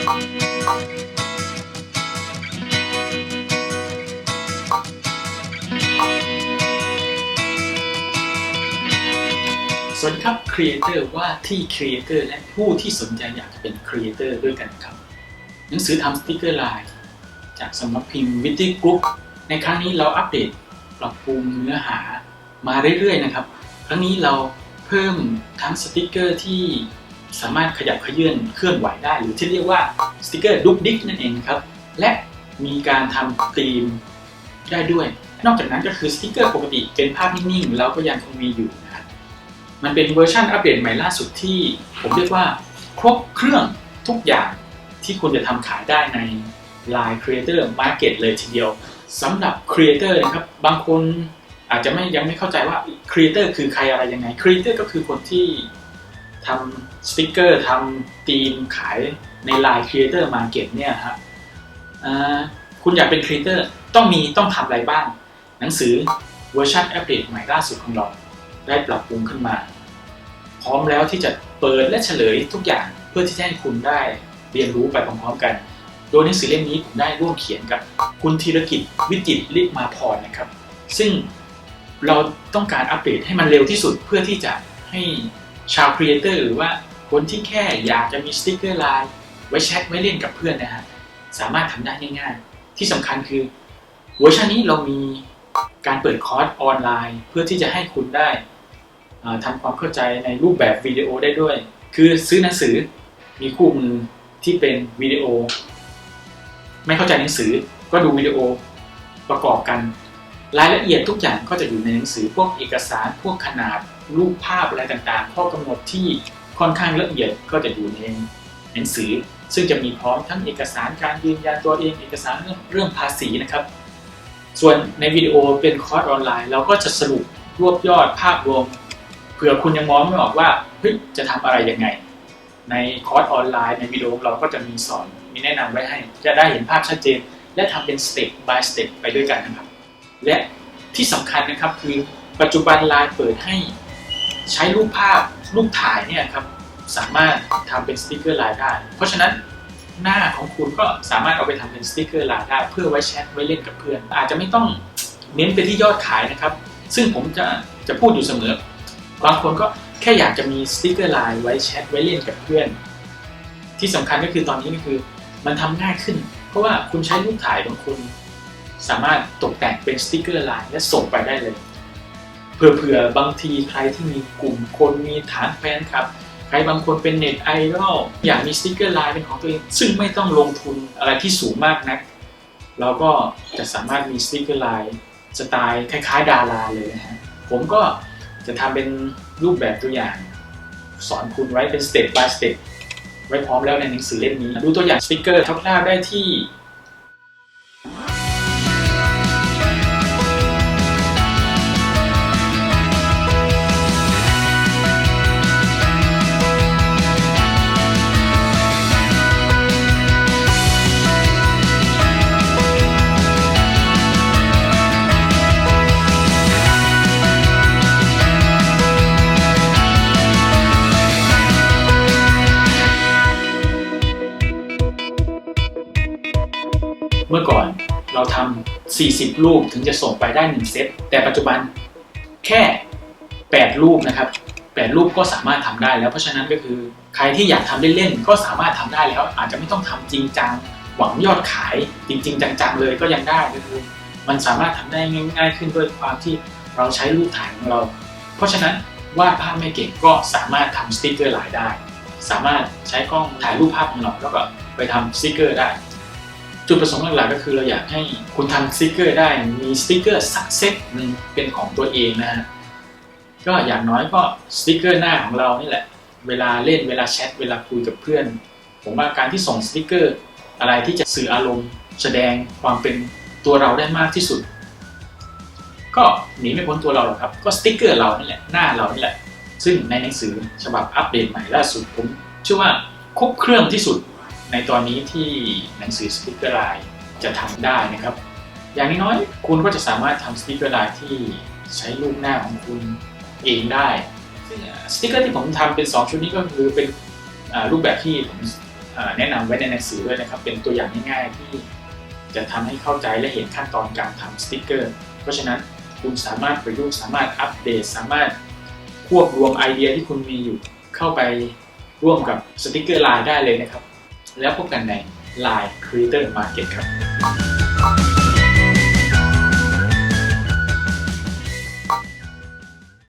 สวัสดีครับครีเอเตอร์ว่าที่ครีเอเตอร์และผู้ที่สนใจอยากจะเป็นครีเอเตอร์ด้วยกันครับ หนังสือทำสติกเกอร์ไลน์จากสำนักพิมพ์วิตตี้กรุ๊ปในครั้งนี้เราอัปเดตปรับปรุงเนื้อหามาเรื่อยๆนะครับ ครั้งนี้เราเพิ่มทั้งสติกเกอร์ที่ สามารถขยับขยื่นเคลื่อนไหวได้หรือที่เรียกว่าสติกเกอร์ดุ๊กดิ๊กนั่นเองครับ และมีการทำธีมได้ด้วย นอกจากนั้นก็คือสติกเกอร์ปกติเป็นภาพนิ่งๆแล้วก็ยังคงมีอยู่นะครับมันเป็นเวอร์ชันอัปเดตใหม่ล่าสุดที่ผมเรียกว่าครบเครื่องทุกอย่างที่คุณจะทำขายได้ใน Line Creator Market เลยทีเดียวสำหรับ Creator นะครับบางคนอาจจะไม่ยังไม่เข้าใจว่า Creator คือใครอะไรยังไง Creator ก็คือคนที่ ทำสติกเกอร์ทำธีมขายใน Line Creator Market เนี่ยครับคุณอยากเป็น Creator ต้องมีต้องทำอะไรบ้าง หนังสือเวอร์ชันอัปเดตใหม่ล่าสุดของเรา ได้ปรับปรุงขึ้นมา พร้อมแล้วที่จะเปิดและเฉลยทุกอย่างเพื่อที่จะให้คุณได้เรียนรู้ไปพร้อมๆกัน โดยหนังสือเล่มนี้ผมได้ร่วมเขียนกับคุณธีรกิจวิจิตรลิมาพรนะครับ ซึ่งเราต้องการอัปเดตให้มันเร็วที่สุดเพื่อที่จะให้ ชาวครีเอเตอร์หรือว่าคนที่แค่อยากจะมีสติ๊กเกอร์ไลน์ไว้แชทไว้เล่นกับเพื่อนนะฮะสามารถทำได้ง่ายๆ ที่สำคัญคือเวอร์ชันนี้เรามีการเปิดคอร์สออนไลน์ เพื่อที่จะให้คุณได้อ่าความเข้าใจในรูปแบบวิดีโอได้ด้วย คือซื้อหนังสือมีคู่มือที่เป็นวิดีโอ ไม่เข้าใจหนังสือก็ดูวิดีโอประกอบกัน รายละเอียดทุกอย่างก็จะอยู่ในหนังสือพวกเอกสารพวกขนาดรูปภาพอะไรต่างๆ ข้อกำหนดที่ค่อนข้างละเอียดก็จะอยู่ในหนังสือ ซึ่งจะมีพร้อมทั้งเอกสารการยืนยันตัวเองเอกสารเรื่องเรื่องภาษีนะครับ ส่วนในวิดีโอเป็นคอร์สออนไลน์ เราก็จะสรุปรวบยอดภาพรวมเผื่อคุณยังมองไม่ออกว่าเฮ้ยจะทำอะไรยังไง ในคอร์สออนไลน์ในวิดีโอเราก็จะมีสอนมีแนะนำไว้ให้ จะได้เห็นภาพชัดเจน และทำเป็นสเต็ป by สเต็ปไปด้วยกันนะครับ และที่สำคัญนะครับคือปัจจุบันไลน์เปิดให้ใช้รูปภาพรูปถ่ายเนี่ยครับสามารถทำเป็นสติกเกอร์ไลน์ได้ เพราะฉะนั้นหน้าของคุณก็สามารถเอาไปทำเป็นสติกเกอร์ไลน์ได้ เพื่อไว้แชทไว้เล่นกับเพื่อน อาจจะไม่ต้องเน้นไปที่ยอดขายนะครับ ซึ่งผมจะจะพูดอยู่เสมอบางคนก็แค่อยากจะมีสติกเกอร์ไลน์ไว้แชทไว้เล่นกับเพื่อน ที่สำคัญก็คือตอนนี้ก็คือมันทำง่ายขึ้น เพราะว่าคุณใช้รูปถ่ายของคุณ สามารถตกแต่งเป็นสติกเกอร์ไลน์และส่งไปได้เลยเผื่อๆบางทีใครที่มีกลุ่มคนมีฐานแฟนคลับใครบางคนเป็นเน็ตไอดอลอยากมีสติกเกอร์ไลน์เป็นของตัวเอง ซึ่งไม่ต้องลงทุนอะไรที่สูงมากนักเราก็จะสามารถมีสติกเกอร์ไลน์สไตล์คล้ายๆ ดาราเลยนะฮะผมก็จะทำเป็นรูปแบบตัวอย่าง สอนคุณไว้เป็นสเต็ป by สเต็ปไว้พร้อมแล้วในหนังสือเล่มนี้ ดูตัวอย่างสติกเกอร์คร่าวๆได้ที่ เมื่อก่อนเราทำ40 รูปถึงจะส่งไปได้ 1 เซต แต่ปัจจุบันแค่ 8 รูปนะครับ 8 รูปก็สามารถทำได้แล้ว เพราะฉะนั้นก็คือใครที่อยากทำเล่นๆ ก็สามารถทำได้แล้ว อาจจะไม่ต้องทำจริงจัง หวังยอดขายจริง ๆ จังๆเลยก็ยังได้ก็คือ มันสามารถทำได้ง่ายๆขึ้นด้วยความที่เราใช้รูปถ่ายของเรา เพราะฉะนั้นวาดภาพไม่เก่งก็สามารถทำสติกเกอร์ลายได้ สามารถใช้กล้องถ่ายรูปภาพของเราแล้วก็ไปทำสติกเกอร์ได้ จุดประสงค์หลักๆก็คือเราอยากให้คุณทำสติกเกอร์ได้มีสติกเกอร์สักเซตหนึ่งเป็นของตัวเองนะฮะก็อย่างน้อยก็สติกเกอร์หน้าของเรานี่แหละ เวลาเล่นเวลาแชทเวลาคุยกับเพื่อน ผมว่าการที่ส่งสติกเกอร์ อะไรที่จะสื่ออารมณ์ แสดงความเป็นตัวเราได้มากที่สุด ก็หนีไม่พ้นตัวเราหรอกครับก็สติกเกอร์เรานี่แหละหน้าเรานี่แหละ ซึ่งในหนังสือฉบับอัปเดตใหม่ล่าสุดผมเชื่อว่าครบเครื่องที่สุด ในตอนนี้ที่หนังสือสติกเกอร์ไลน์จะทำได้นะครับ อย่างน้อยๆคุณก็จะสามารถทำสติกเกอร์ไลน์ที่ใช้รูปหน้าของคุณเองได้ซึ่งสติกเกอร์ที่ผมทำเป็น 2 ชุดนี้ก็คือเป็นรูปแบบที่ผมแนะนำไว้ในหนังสือด้วยนะครับ เป็นตัวอย่างง่ายๆที่จะทำให้เข้าใจและเห็นขั้นตอนการทำสติกเกอร์ เพราะฉะนั้นคุณสามารถประยุกต์สามารถอัปเดต สามารถควบรวมไอเดียที่คุณมีอยู่เข้าไปร่วมกับสติกเกอร์ไลน์ได้เลยนะครับ แล้วพบกันใน Line Creator Market ครับ